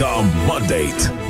The Mandate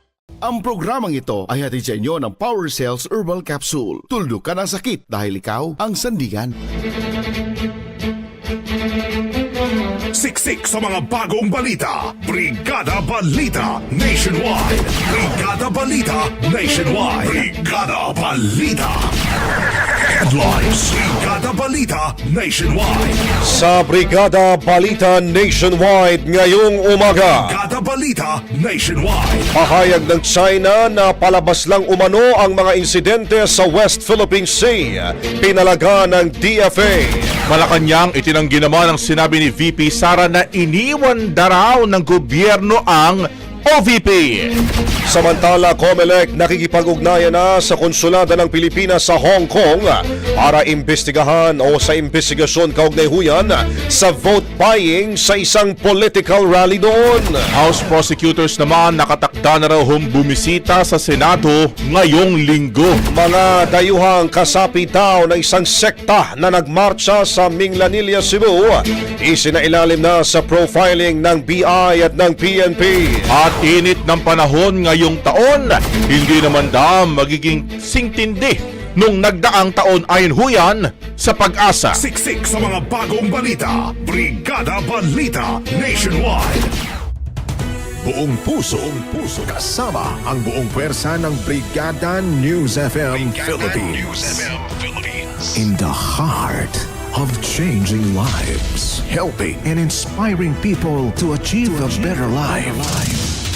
Ang programang ito ay hatid sa inyo ng Power Cells Herbal Capsule. Tuldok ka ng sakit dahil ikaw ang sandigan. Siksik sa mga bagong balita. Brigada Balita Nationwide. Brigada Balita Nationwide. Brigada Balita. Headlines. Brigada Balita Nationwide. Sa Brigada Balita Nationwide ngayong umaga. Brigada Balita Nationwide. Pahayag ng China na palabas lang umano ang mga insidente sa West Philippine Sea. Pinalaga ng DFA. Malacanang itinanggi naman ang sinabi ni VP Sara na iniwan daraw ng gobyerno ang OVP. Samantala, COMELEC nakikipag-ugnayan na sa konsulada ng Pilipinas sa Hong Kong para imbestigahan o sa investigasyon kaugnay-huyan sa vote buying sa isang political rally doon. House prosecutors naman nakatakda na raw bumisita sa Senado ngayong linggo. Mga dayuhang kasapi daw ng isang sekta na nagmarcha sa Minglanilla, Cebu, isinailalim na sa profiling ng BI at ng PNP. At init ng panahon ngayong taon, hindi naman daw magiging singtindi nung nagdaang taon ayon huyan sa pag-asa. Siksik sa mga bagong balita. Brigada Balita Nationwide. Buong puso, buong puso kasama ang buong pwersa ng Brigada News FM Philippines. In the heart of changing lives, helping and inspiring people to achieve a better life.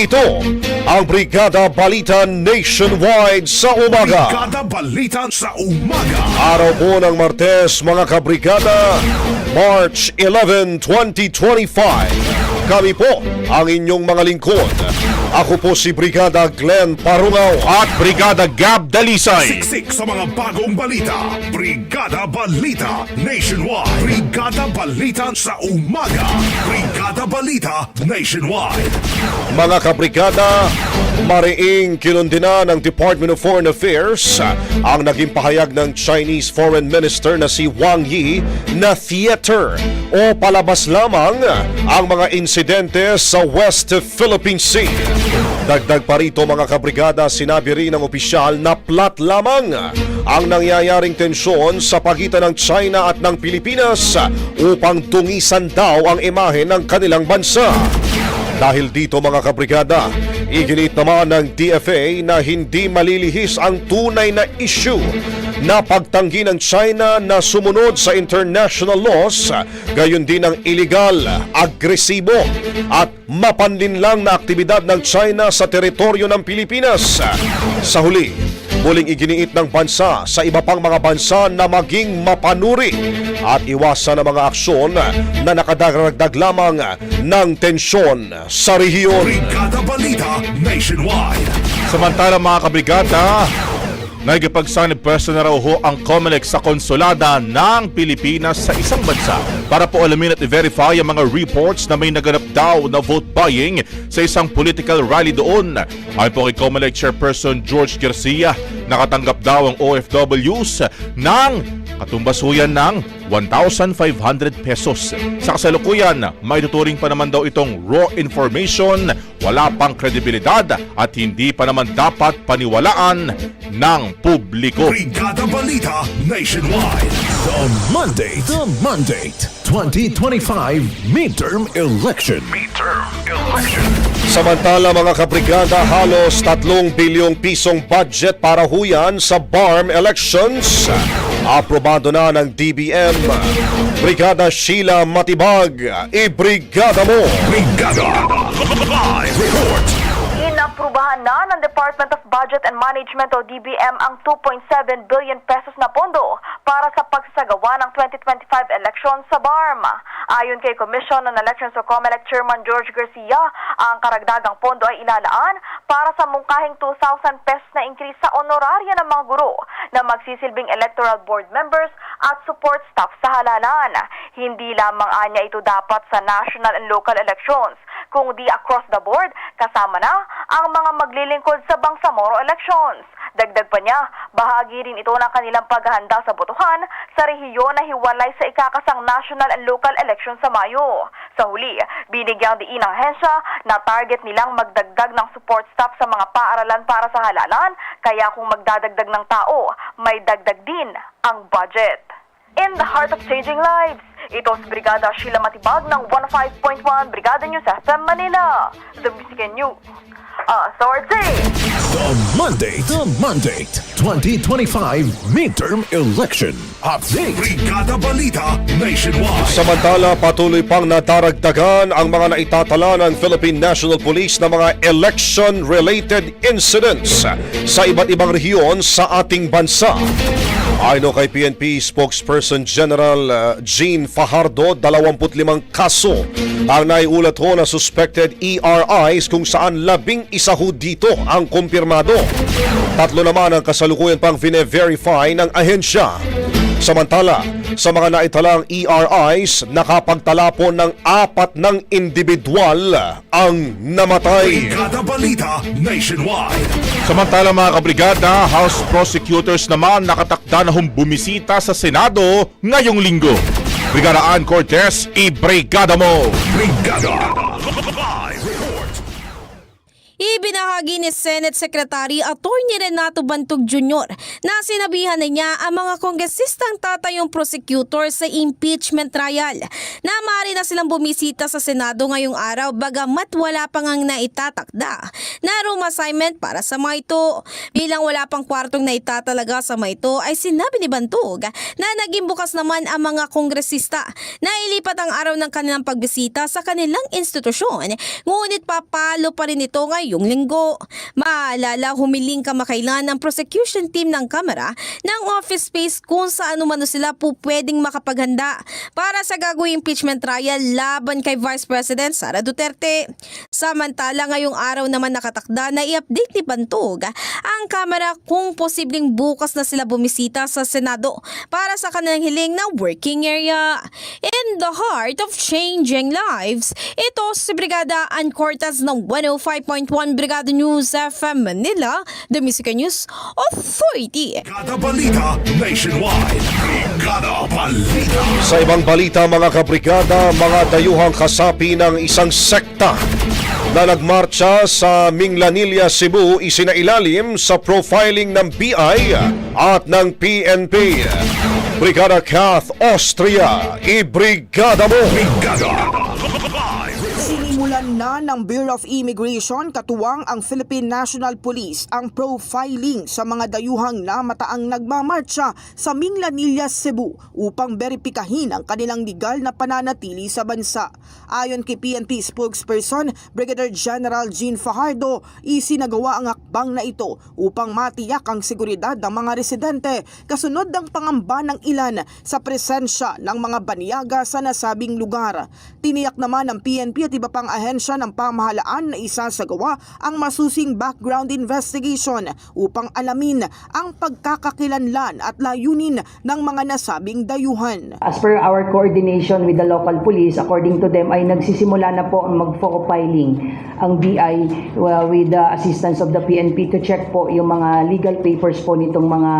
Ito ang Brigada Balita Nationwide sa umaga. Brigada Balita sa umaga. Araw po ng Martes mga kabrigada, March 11, 2025. Kami po ang inyong mga lingkod. Ako po si Brigada Glenn Parungaw At Brigada Gab Dalisay. Siksik sa mga bagong balita. Brigada Balita Nationwide. Brigada Balita sa umaga. Brigada Balita Nationwide. Mga kabrigada, mariing kinundina ng Department of Foreign Affairs ang naging pahayag ng Chinese Foreign Minister na si Wang Yi na theater o palabas lamang ang mga insidente sa West Philippine Sea. Dagdag pa rito mga kabrigada, sinabi rin ng opisyal na plat lamang ang nangyayaring tensyon sa pagitan ng China at ng Pilipinas upang tungisan daw ang imahe ng kanilang bansa. Dahil dito mga kabrigada, iginit naman ng DFA na hindi malilihis ang tunay na issue na pagtanggi ng China na sumunod sa international laws, gayon din ang illegal, agresibo at mapanlinlang na aktibidad ng China sa teritoryo ng Pilipinas. Sa huli, muling iginiit ng bansa sa iba pang mga bansa na maging mapanuri at iwasan ang mga aksyon na nakadagdag lamang ng tensyon sa rehiyon. Brigada Balita Nationwide. Samantala mga kabrigada, Nagipagsanib person na raw ho ang COMELEC sa konsulada ng Pilipinas sa isang bansa para po alamin at i-verify ang mga reports na may naganap daw na vote buying sa isang political rally doon. Ayon po kay COMELEC Chairperson George Garcia, nakatanggap daw ang OFWs ng katumbasuyan ng 1,500 pesos. Sa kasalukuyan, may tuturing pa naman daw itong raw information, wala pang kredibilidad at hindi pa naman dapat paniwalaan ng publiko. Brigada Balita Nationwide. The Monday, the Monday, 2025 Midterm Election. Midterm Election. Samantala mga kabrigada, halos 3 bilyong pisong budget para huyan sa BARM elections. Aprobado na ng DBM. Brigada Sheila Matibag, ibrigada mo! Brigada Live Report. Inaprubahan na ng Department of Budget and Management o DBM ang 2.7 billion pesos na pondo para sa pagsasagawa ng 2025 election sa BARM. Ayon kay Commission on Elections o COMELEC Chairman George Garcia, ang karagdagang pondo ay ilalaan para sa mungkahing 2,000 pesos na increase sa honorarya ng mga guro na magsisilbing electoral board members at support staff sa halalan. Hindi lamang anya ito dapat sa national and local elections, kung di across the board, kasama na ang mga maglilingkod sa Bangsamoro elections. Dagdag pa niya, bahagi rin ito ng kanilang paghahanda sa botohan sa rehiyon na hiwalay sa ikakasang national and local election sa Mayo. Sa huli, binigyang diin ng hensya na target nilang magdagdag ng support staff sa mga paaralan para sa halalan, kaya kung magdadagdag ng tao, may dagdag din ang budget. In the heart of changing lives, ito si Brigada Sheila Matibag ng 105.1 Brigada News FM Manila. The Music and News. Authority! The Monday, the Monday, 2025 Midterm Election. Update. Brigada Balita Nationwide. Samantala, patuloy pang nadaragdagan ang mga naitatala ng Philippine National Police na mga election-related incidents sa iba't ibang rehiyon sa ating bansa. Ayon kay PNP spokesperson General uh, Jean Fajardo, 25 kaso ang naiulat ho na suspected ERIs kung saan labing isa ho dito ang kumpirmado. Tatlo naman ang kasalukuyan pang vine-verify ng ahensya. Samantala, sa mga naitalang ERIs, nakapagtala po ng apat ng individual ang namatay. Brigada Balita Nationwide. Samantala mga kabrigada, House prosecutors naman nakatakda na hum bumisita sa Senado ngayong linggo. Brigada Ann Cortez, i-brigada mo! Brigada. Ibinahagi ni Senate Secretary Attorney Renato Bantog Jr. na sinabihan na niya ang mga kongresistang tatayong prosecutor sa impeachment trial na maaari na silang bumisita sa Senado ngayong araw bagamat wala pang ang naitatakda na room assignment para sa mga ito. Bilang wala pang kwartong naitatalaga sa mga ito ay sinabi ni Bantog na naging bukas naman ang mga kongresista na ilipat ang araw ng kanilang pagbisita sa kanilang institusyon ngunit papalo pa rin ito ngayong linggo. Maalala humiling kamakailan ng prosecution team ng Kamara ng office space kung saan umano sila po pwedeng makapaghanda para sa gagawing impeachment trial laban kay Vice President Sara Duterte. Samantala ngayong araw naman nakatakda na i-update ni Bantog ang Kamara kung posibleng bukas na sila bumisita sa Senado para sa kanilang hiling na working area. In the heart of changing lives, ito si Brigada Ann Cortez ng 105.1 Brigada News FM Manila, The Music News Authority. Brigada Balita Nationwide. Brigada Balita. Sa ibang balita mga kabrigada, mga dayuhang kasapi ng isang sekta na nagmarcha sa Minglanilla, Cebu isinailalim sa profiling ng BI at ng PNP. Brigada Kath Austria, ibrigada mo! Brigada na ng Bureau of Immigration katuwang ang Philippine National Police ang profiling sa mga dayuhang namataang nagmamarcha sa Minglanilla, Cebu upang beripikahin ang kanilang legal na pananatili sa bansa. Ayon kay PNP spokesperson Brigadier General Jean Fajardo, isinagawa ang akbang na ito upang matiyak ang seguridad ng mga residente kasunod ng pangamba ng ilan sa presensya ng mga banyaga sa nasabing lugar. Tiniyak naman ng PNP at iba pang ahensya ng pamahalaan na isasagawa ang masusing background investigation upang alamin ang pagkakakilanlan at layunin ng mga nasabing dayuhan. As per our coordination with the local police, according to them, ay nagsisimula na po ang mag-profiling ang BI uh, with the assistance of the PNP to check po yung mga legal papers po nitong mga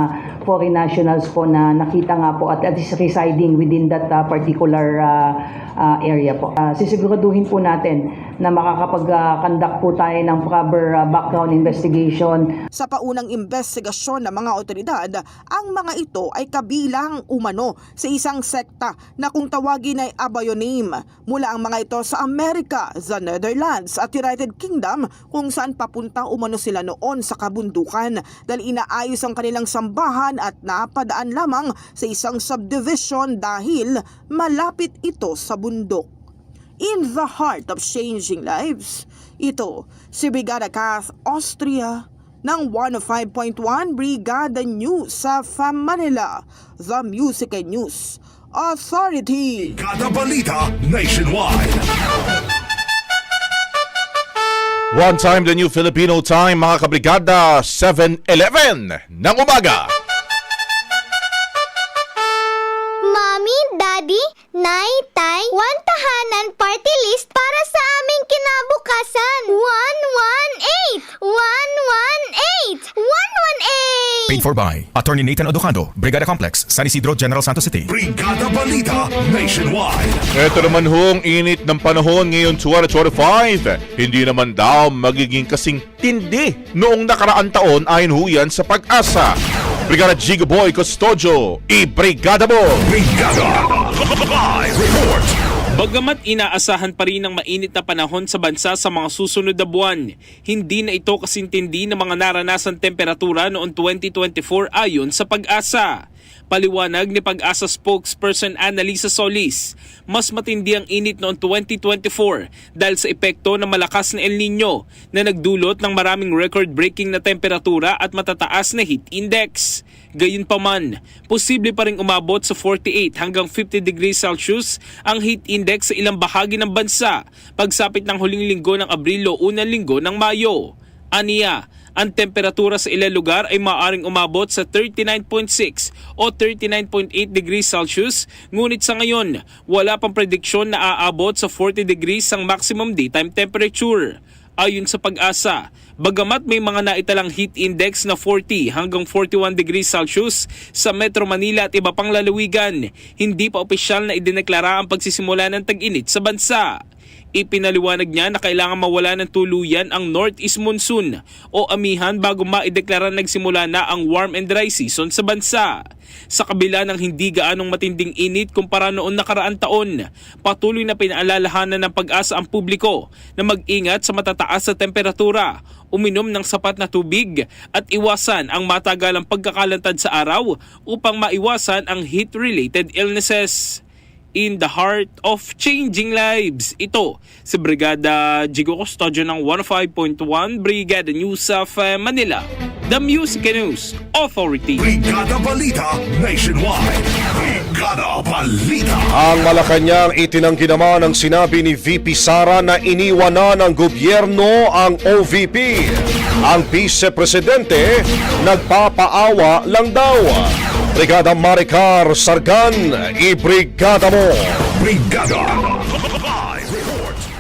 foreign nationals po na nakita nga po at, at is residing within that uh, particular uh, uh, area po. Uh, sisiguraduhin po natin na makakapag-conduct po tayo ng proper uh, background investigation Sa paunang investigasyon ng mga otoridad, ang mga ito ay kabilang umano sa isang sekta na kung tawagin ay Abayonim. Mula ang mga ito sa Amerika, the Netherlands at United Kingdom kung saan papunta umano sila noon sa kabundukan dahil inaayos ang kanilang sambahan at napadaan lamang sa isang subdivision dahil malapit ito sa bundok. In the heart of changing lives, ito si Brigada Kath Austria ng 105.1 Brigada News sa FAM Manila, The Music and News Authority. Brigada Balita Nationwide. One time the new Filipino time mga kabrigada 7-11 ng umaga. Mommy, Daddy, Nay, Tay, one tahanan kinabukasan. 118! 118! 118! Paid for by Attorney Nathan Odocando, Brigada Complex, San Isidro, General Santos City. Brigada Balita Nationwide. Ito naman hong init ng panahon ngayon 2025. Hindi naman daw magiging kasing tindi noong nakaraan taon ayon ho yan sa pag-asa. Brigada Giga Boy Custodio, i-brigada mo! Brigada Live Report. Bagamat inaasahan pa rin ang mainit na panahon sa bansa sa mga susunod na buwan, hindi na ito kasintindi ng mga naranasan temperatura noong 2024 ayon sa pag-asa. Paliwanag ni Pag-asa spokesperson Annalisa Solis, mas matindi ang init noong 2024 dahil sa epekto ng malakas na El Nino na nagdulot ng maraming record-breaking na temperatura at matataas na heat index. Gayunpaman, posible pa rin umabot sa 48 hanggang 50 degrees Celsius ang heat index sa ilang bahagi ng bansa pagsapit ng huling linggo ng Abril o unang linggo ng Mayo. Aniya, ang temperatura sa ilang lugar ay maaaring umabot sa 39.6 o 39.8 degrees Celsius ngunit sa ngayon wala pang prediksyon na aabot sa 40 degrees ang maximum daytime temperature. Ayon sa pag-asa, bagamat may mga naitalang heat index na 40 hanggang 41 degrees Celsius sa Metro Manila at iba pang lalawigan, hindi pa opisyal na idineklara ang pagsisimula ng tag-init sa bansa. Ipinaliwanag niya na kailangan mawala ng tuluyan ang Northeast Monsoon o amihan bago maideklara nagsimula na ang warm and dry season sa bansa. Sa kabila ng hindi gaanong matinding init kumpara noon nakaraan taon, patuloy na pinaalalahanan ng pag-asa ang publiko na mag-ingat sa matataas sa temperatura, uminom ng sapat na tubig at iwasan ang matagalang pagkakalantad sa araw upang maiwasan ang heat-related illnesses in the heart of changing lives. Ito si Brigada Jigo Custodio ng 105.1 Brigada News of uh, Manila. The Music News Authority. Brigada Balita Nationwide. Brigada Balita. Ang Malacanang itinanggi naman ang sinabi ni VP Sara na iniwan na ng gobyerno ang OVP. Ang Vice Presidente nagpapaawa lang daw. Brigada Maricar Sargan, ibrigada mo! Brigada.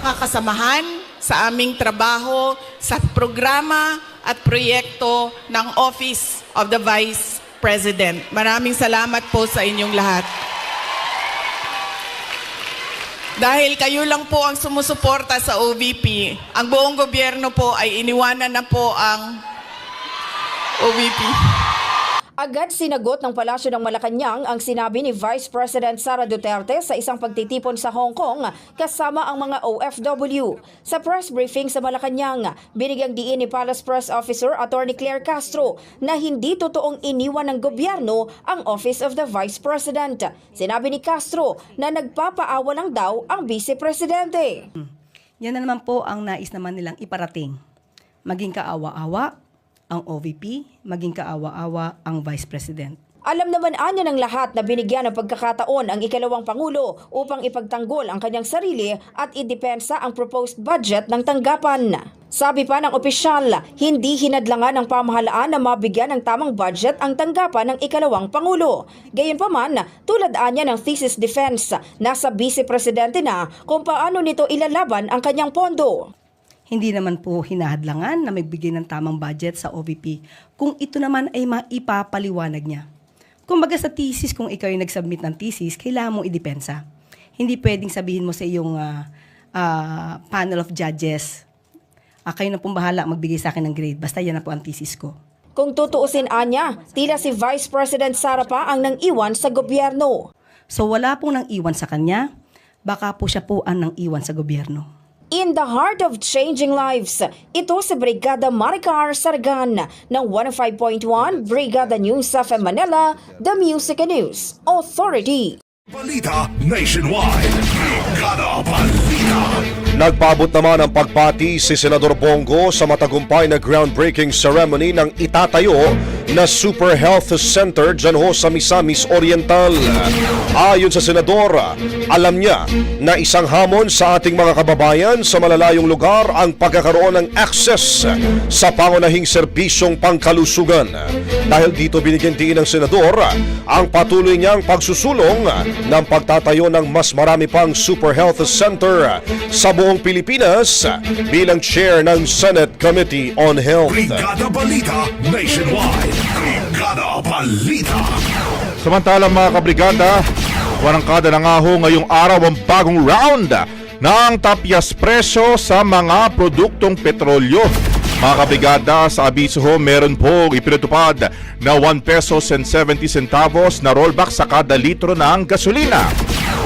Kakasamahan sa aming trabaho sa programa at proyekto ng Office of the Vice President. Maraming salamat po sa inyong lahat. Dahil kayo lang po ang sumusuporta sa OVP, ang buong gobyerno po ay iniwanan na po ang OVP. Agad sinagot ng Palasyo ng Malacanang ang sinabi ni Vice President Sara Duterte sa isang pagtitipon sa Hong Kong kasama ang mga OFW. Sa press briefing sa Malacanang, binigyang diin ni Palace Press Officer Attorney Claire Castro na hindi totoong iniwan ng gobyerno ang Office of the Vice President. Sinabi ni Castro na nagpapaawa lang daw ang Vice Presidente. Yan na naman po ang nais naman nilang iparating. Maging kaawa-awa ang OVP, maging kaawa-awa ang Vice President. Alam naman anya ng lahat na binigyan ng pagkakataon ang ikalawang Pangulo upang ipagtanggol ang kanyang sarili at idepensa ang proposed budget ng tanggapan. Sabi pa ng opisyal, hindi hinadlangan ng pamahalaan na mabigyan ng tamang budget ang tanggapan ng ikalawang Pangulo. Gayunpaman, tulad anya ng thesis defense, nasa Vice Presidente na kung paano nito ilalaban ang kanyang pondo. Hindi naman po hinahadlangan na magbigay ng tamang budget sa OVP kung ito naman ay maipapaliwanag niya. Kumbaga sa thesis, kung ikaw yung nag-submit ng thesis, kailangan mong idepensa. Hindi pwedeng sabihin mo sa iyong ah, ah, panel of judges, ah, kayo na pong bahala magbigay sa akin ng grade. Basta yan na po ang thesis ko. Kung tutuusin anya, tila si Vice President Sara pa ang nang iwan sa gobyerno. So wala pong nang iwan sa kanya, baka po siya po ang nang iwan sa gobyerno. In the heart of changing lives, ito si Brigada Maricar Sargan ng 105.1 Brigada News of Manila, The Music News Authority. Balita Nationwide. Brigada Balita. Nagpabot naman ang pagpati si Senador Bongo sa matagumpay na groundbreaking ceremony ng itatayo na Super Health Center dyan ho sa Misamis Oriental. Ayon sa Senador, alam niya na isang hamon sa ating mga kababayan sa malalayong lugar ang pagkakaroon ng access sa pangunahing serbisyong pangkalusugan. Dahil dito binigyan ng Senador ang patuloy niyang pagsusulong ng pagtatayo ng mas marami pang Super Health Center sa buong Pilipinas bilang chair ng Senate Committee on Health. Brigada Balita Nationwide. Brigada Balita. Samantala mga kabrigada, warangkada na nga ho ngayong araw ang bagong round ng tapyas presyo sa mga produktong petrolyo. Mga kabrigada, sa abiso ho, meron po ipinatupad na 1 pesos and 70 centavos na rollback sa kada litro ng gasolina.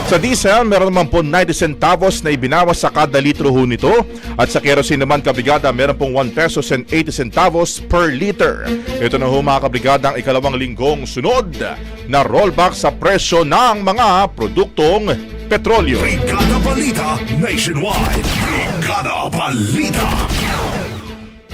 Sa diesel, meron naman po 90 centavos na ibinawas sa kada litro ho nito. At sa kerosene naman, kabrigada, meron pong 1 pesos and 80 centavos per liter. Ito na ho mga kabrigada ang ikalawang linggong sunod na rollback sa presyo ng mga produktong petrolyo. Brigada Balita Nationwide. Brigada Balita.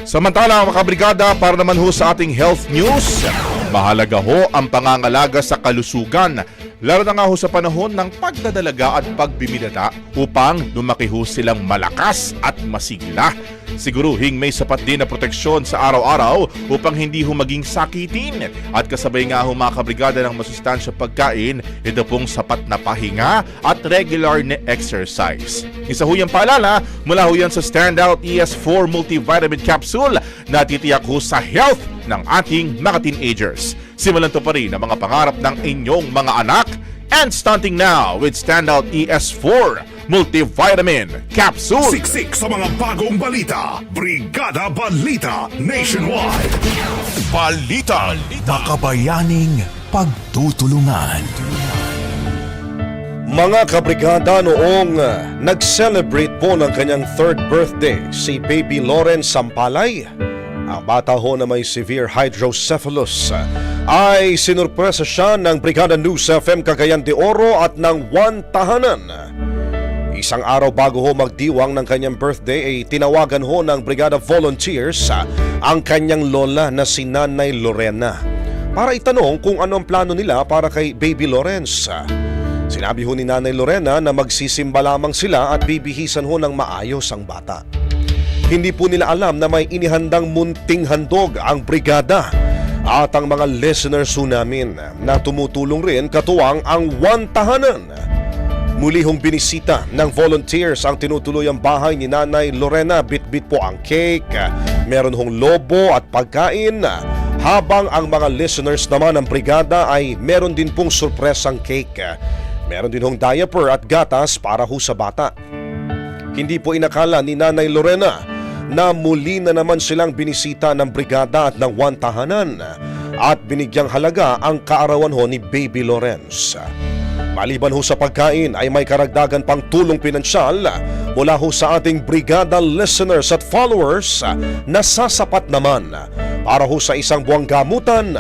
Samantala mga kabrigada, para naman ho sa ating health news, mahalaga ho ang pangangalaga sa kalusugan lalo na nga ho sa panahon ng pagdadalaga at pagbibinata upang lumaki ho silang malakas at masigla. Siguruhing may sapat din na proteksyon sa araw-araw upang hindi ho maging sakitin at kasabay nga ho mga kabrigada ng masustansya pagkain, ito pong sapat na pahinga at regular na exercise. Isa ho yung paalala mula ho yan sa Standout ES4 Multivitamin Capsule na titiyak ho sa health ng ating mga teenagers. Simulan to pa rin ang mga pangarap ng inyong mga anak. and stunting now with standout ES4 multivitamin capsule. Siksik sa mga bagong balita. Brigada Balita Nationwide. Balita. Makabayaning pagtutulungan. Mga kabrigada noong nag-celebrate po ng kanyang third birthday si Baby Lawrence Sampalay, ang bata ho na may severe hydrocephalus, ay sinurpresa siya ng Brigada News FM Cagayan de Oro at ng One Tahanan. Isang araw bago ho magdiwang ng kanyang birthday ay tinawagan ho ng Brigada Volunteers uh, ang kanyang lola na si Nanay Lorena para itanong kung ano ang plano nila para kay Baby Lawrence. Sinabi ho ni Nanay Lorena na magsisimba lamang sila at bibihisan ho ng maayos ang bata. Hindi po nila alam na may inihandang munting handog ang brigada at ang mga listeners ho namin na tumutulong rin katuwang ang One Tahanan. Muli hong binisita ng volunteers ang tinutuluyang bahay ni Nanay Lorena. Bit-bit po ang cake, meron hong lobo at pagkain. Habang ang mga listeners naman ng brigada ay meron din pong surpresang cake. Meron din hong diaper at gatas para ho sa bata. Hindi po inakala ni Nanay Lorena na muli na naman silang binisita ng brigada at ng one tahanan at binigyang halaga ang kaarawan ho ni Baby Lawrence. Maliban ho sa pagkain ay may karagdagan pang tulong pinansyal mula ho sa ating brigada listeners at followers na sasapat naman para ho sa isang buwang gamutan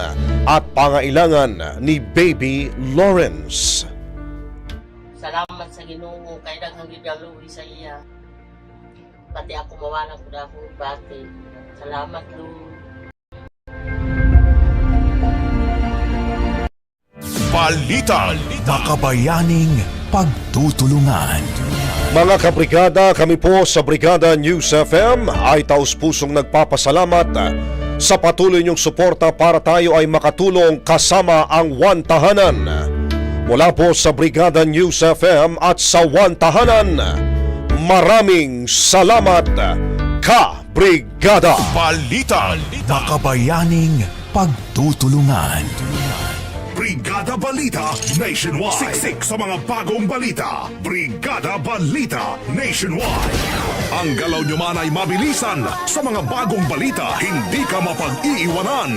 at pangailangan ni Baby Lawrence. Salamat sa Ginoo kay daghang gidaluwi sa iya. Pati ako mawala ko na akong bati. Salamat Lord. Balita. Makabayaning pagtutulungan. Mga kabrigada, kami po sa Brigada News FM ay taus-pusong nagpapasalamat sa patuloy niyong suporta para tayo ay makatulong kasama ang One Tahanan. Mula po sa Brigada News FM at sa One Tahanan, maraming salamat, ka-brigada! Balita. Makabayaning pagtutulungan. Brigada Balita Nationwide. Siksik sa mga bagong balita. Brigada Balita Nationwide. Ang galaw nyo man ay mabilisan. Sa mga bagong balita, hindi ka mapag-iiwanan.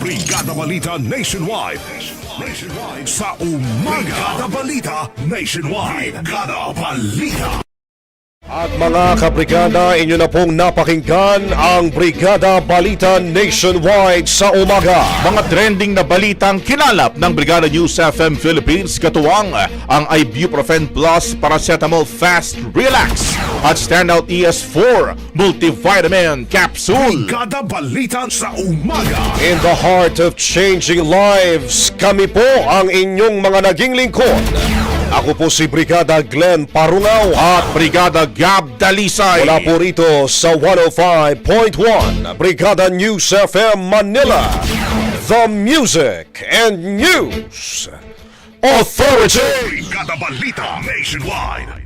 Brigada Balita Nationwide. Nationwide. Sa umaga. Brigada Balita Nationwide. Brigada Balita. At mga kabrigada, inyo na pong napakinggan ang Brigada Balita Nationwide sa umaga. Mga trending na balitang kinalap ng Brigada News FM Philippines katuwang ang Ibuprofen Plus Paracetamol Fast Relax at Standout ES4 Multivitamin Capsule. Brigada Balita sa umaga. In the heart of changing lives, kami po ang inyong mga naging lingkod. Ako po si Brigada Glenn Parungaw At Brigada Gab Dalisay. Mula po rito sa 105.1 Brigada News FM Manila. The Music and News Authority. Brigada Balita Nationwide.